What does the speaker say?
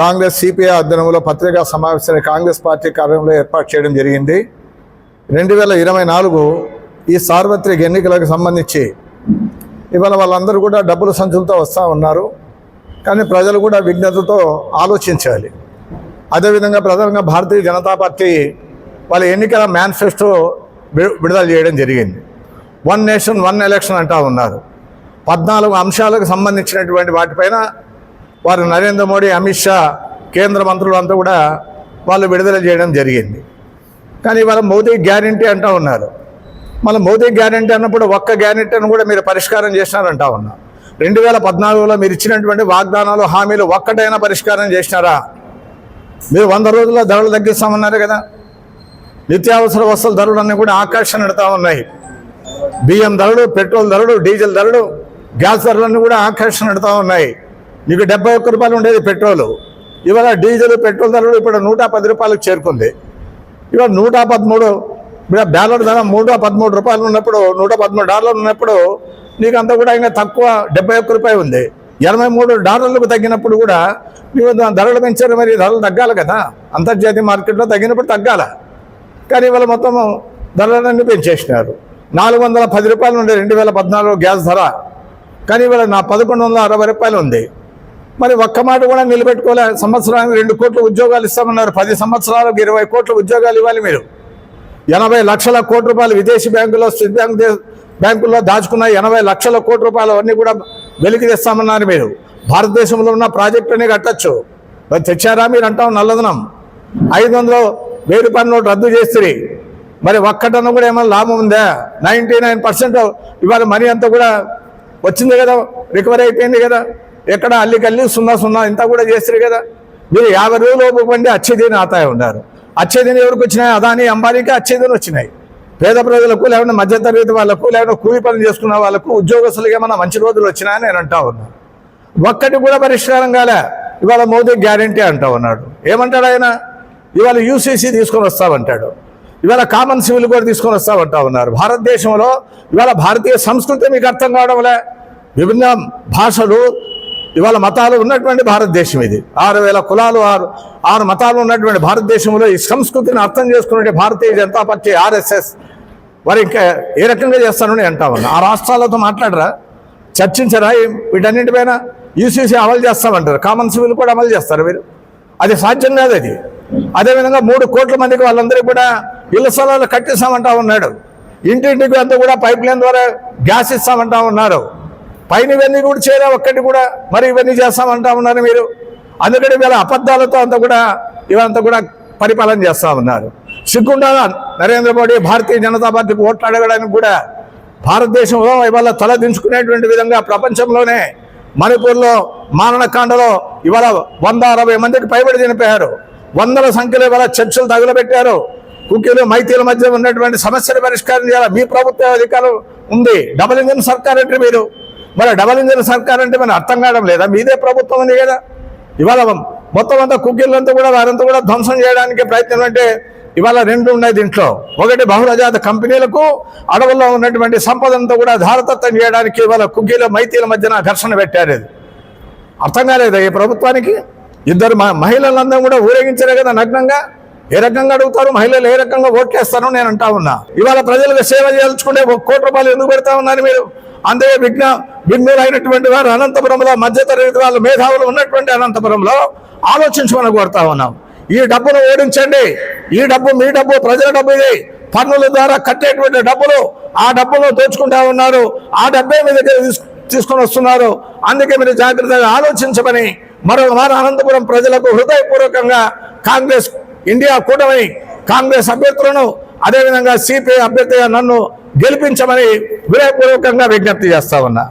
Congress CPI ఆధ్వర్యంలో పత్రికా సమావేశాన్ని కాంగ్రెస్ పార్టీ కార్యంలో ఏర్పాటు చేయడం జరిగింది. రెండు వేల ఇరవై నాలుగు ఈ సార్వత్రిక ఎన్నికలకు సంబంధించి ఇవాళ వాళ్ళందరూ కూడా డబ్బుల సంచులతో వస్తూ ఉన్నారు. కానీ ప్రజలు కూడా విజ్ఞతతో ఆలోచించాలి. అదేవిధంగా ప్రధానంగా భారతీయ జనతా పార్టీ వాళ్ళ ఎన్నికల మేనిఫెస్టో విడుదల చేయడం జరిగింది. వన్ నేషన్ వన్ ఎలక్షన్ అంటా ఉన్నారు. పద్నాలుగు అంశాలకు సంబంధించినటువంటి వాటిపైన వారు నరేంద్ర మోడీ అమిత్ షా కేంద్ర మంత్రులు అంతా కూడా వాళ్ళు విడుదల చేయడం జరిగింది. కానీ వాళ్ళ మోదీ గ్యారంటీ అంటూ ఉన్నారు. మళ్ళీ మోదీ గ్యారంటీ అన్నప్పుడు ఒక్క గ్యారంటీని కూడా మీరు పరిష్కారం చేసినారంటా ఉన్నా రెండు వేల పద్నాలుగులో మీరు ఇచ్చినటువంటి వాగ్దానాలు హామీలు ఒక్కటైనా పరిష్కారం చేసినారా? మీరు వంద రోజుల్లో ధరలు తగ్గిస్తామన్నారు కదా. నిత్యావసర వస్తువుల ధరలన్నీ కూడా ఆకర్షణ పెడతా ఉన్నాయి. బియ్యం ధరలు పెట్రోల్ ధరలు డీజిల్ ధరలు గ్యాస్ ధరలన్నీ కూడా ఆకర్షణ పెడతా ఉన్నాయి. నీకు డెబ్బై ఒక్క రూపాయలు ఉండేది పెట్రోలు. ఇవాళ డీజిల్ పెట్రోల్ ధరలు ఇప్పుడు నూట పది రూపాయలకు చేరుకుంది. ఇవాళ నూట పదమూడు ఇప్పుడు బ్యాలెట్ ధర నూట పదమూడు రూపాయలు ఉన్నప్పుడు నూట పదమూడు డాలర్లు ఉన్నప్పుడు నీకు అంతా కూడా ఇంకా తక్కువ డెబ్బై ఒక్క రూపాయి ఉంది. ఎనభై మూడు డాలర్లకు తగ్గినప్పుడు కూడా నీవు ధరలు పెంచారు మరి ధరలు తగ్గాలి కదా. అంతర్జాతీయ మార్కెట్లో తగ్గినప్పుడు తగ్గాల. కానీ ఇవాళ మొత్తం ధరలన్నీ పెంచేసినారు. నాలుగు వందల పది రూపాయలు ఉండే రెండు వేల పద్నాలుగు గ్యాస్ ధర. కానీ ఇవాళ నా పదకొండు వందల అరవై రూపాయలు ఉంది. మరి ఒక్క మాట కూడా నిలబెట్టుకోలే. సంవత్సరానికి రెండు కోట్ల ఉద్యోగాలు ఇస్తామన్నారు. పది సంవత్సరాలకు ఇరవై కోట్ల ఉద్యోగాలు ఇవ్వాలి మీరు. ఎనభై లక్షల కోట్ల రూపాయలు విదేశీ బ్యాంకులో స్టేట్ బ్యాంక్ బ్యాంకుల్లో దాచుకున్న ఎనభై లక్షల కోట్ల రూపాయలు అవన్నీ కూడా వెలికి తెస్తామన్నారు మీరు. భారతదేశంలో ఉన్న ప్రాజెక్టుని కట్టచ్చు. మరి తెచ్చారా మీరు అంటాం నల్లదనం ఐదు వందలు వెయ్యి రూపాయల నోటు రద్దు చేస్తుంది మరి ఒక్కటన్న కూడా ఏమైనా లాభం ఉందా? నైంటీ నైన్ పర్సెంట్ ఇవాళ మనీ అంతా కూడా వచ్చింది కదా రికవరీ అయిపోయింది కదా. ఎక్కడ అల్లికల్లి సున్నా సున్నా ఇంత కూడా చేస్తారు కదా. మీరు యాభై రోజులు ఓపికండి అచ్చేదిని ఆతాయి ఉన్నారు. అచ్చేదిని ఎవరికి వచ్చినాయి? అదాని అంబానీకి అచ్చేదిని వచ్చినాయి. పేద ప్రజలకు లేకుంటే మధ్యతరగతి వాళ్ళకు లేకుంటే కూలి పని చేసుకున్న వాళ్ళకు ఉద్యోగస్తులకు ఏమైనా మంచి రోజులు వచ్చినాయని నేను అంటా ఉన్నాను ఒక్కటి కూడా పరిష్కారం కాలే. ఇవాళ మోదీ గ్యారంటీ అంటా ఉన్నాడు. ఏమంటాడు ఆయన? ఇవాళ యూసీసీ తీసుకొని వస్తామంటాడు. ఇవాళ కామన్ సివిల్ కూడా తీసుకొని వస్తామంటా ఉన్నారు. భారతదేశంలో ఇవాళ భారతీయ సంస్కృతి మీకు అర్థం కావడంలే విభిన్న భాషలు ఇవాళ మతాలు ఉన్నటువంటి భారతదేశం ఇది. ఆరు వేల కులాలు ఆరు ఆరు మతాలు ఉన్నటువంటి భారతదేశంలో ఈ సంస్కృతిని అర్థం చేసుకునే భారతీయ జనతా పార్టీ ఆర్ఎస్ఎస్ వారు ఇంకా ఏ రకంగా చేస్తానని అంటా ఆ రాష్ట్రాలతో మాట్లాడరా? చర్చించరా? వీటన్నింటిపైన యూసీసీ అమలు చేస్తామంటారు. కామన్ సివిల్ కూడా అమలు చేస్తారు మీరు అది సాధ్యం కాదు అది. అదేవిధంగా మూడు కోట్ల మందికి వాళ్ళందరికీ కూడా ఇళ్ళ స్థలాలు కట్టిస్తామంటా ఉన్నాడు. ఇంటింటికి అంతా కూడా పైప్ లైన్ ద్వారా గ్యాస్ ఇస్తామంటా ఉన్నారు. పైన ఇవన్నీ కూడా చేయరా ఒక్కటి కూడా మరి ఇవన్నీ చేస్తామంటా ఉన్నారు మీరు. అందుకని వీళ్ళ అబద్ధాలతో అంతా కూడా ఇవంతా కూడా పరిపాలన చేస్తా ఉన్నారు. సిగ్గుండాలా నరేంద్ర మోడీ భారతీయ జనతా పార్టీకి ఓట్లు అడగడానికి కూడా భారతదేశంలో ఇవాళ తల దించుకునేటువంటి విధంగా ప్రపంచంలోనే మణిపూర్లో మారణకాండలో ఇవాళ వంద అరవై మందికి పైబడి చనిపోయారు. వందల సంఖ్యలో ఇవాళ చర్చలు తగులబెట్టారు. కుకీలు మైతీల మధ్య ఉన్నటువంటి సమస్యలు పరిష్కారం చేయాలి మీ ప్రభుత్వ అధికారం ఉంది. డబుల్ ఇంజిన్ సర్కార్ అంటే మీరు. మరి డబల్ ఇంజన్ సర్కార్ అంటే మనం అర్థం కావడం లేదా? మీదే ప్రభుత్వం ఉంది కదా. ఇవాళ మొత్తం అంతా కుకీలంతా కూడా వారంతా కూడా ధ్వంసం చేయడానికి ప్రయత్నం అంటే ఇవాళ రెండు ఉన్నాయి దీంట్లో. ఒకటి బహుళజాత కంపెనీలకు అడవుల్లో ఉన్నటువంటి సంపదంతా కూడా ధారతత్వం చేయడానికి ఇవాళ కుకీల మైతీల మధ్యన ఘర్షణ పెట్టారు. అర్థం కాలేదు ఈ ప్రభుత్వానికి? ఇద్దరు మ- మహిళలందరూ కూడా ఊరేగించారు కదా నగ్నంగా? ఏ రకంగా అడుగుతారు? మహిళలు ఏ రకంగా ఓట్లేస్తారో నేను అంటా ఉన్నా. ఇవాళ ప్రజలకు సేవ చేయాల్చుకుంటే ఒక కోటి రూపాయలు ఎందుకు పెడతా ఉన్నారు మీరు? అంతే విఘ్న విఘ్నులైనటువంటి వారు అనంతపురంలో మధ్యతరగతి వాళ్ళు మేధావులు ఉన్నటువంటి అనంతపురంలో ఆలోచించమని కోరుతా ఉన్నాం. ఈ డబ్బును ఓడించండి. ఈ డబ్బు మీ డబ్బు ప్రజల డబ్బు ఇది. పన్నుల ద్వారా కట్టేటువంటి డబ్బులు ఆ డబ్బును దోచుకుంటా ఉన్నారు. ఆ డబ్బే మీ దగ్గర తీసుకొని వస్తున్నారు. అందుకే మీరు జాగ్రత్తగా ఆలోచించమని మరొక మారు అనంతపురం ప్రజలకు హృదయపూర్వకంగా కాంగ్రెస్ ఇండియా కూటమి కాంగ్రెస్ అభ్యర్థులను అదేవిధంగా సిపిఐ అభ్యర్థిగా నన్ను గెలిపించమని హృదయపూర్వకంగా విజ్ఞప్తి చేస్తా ఉన్నా.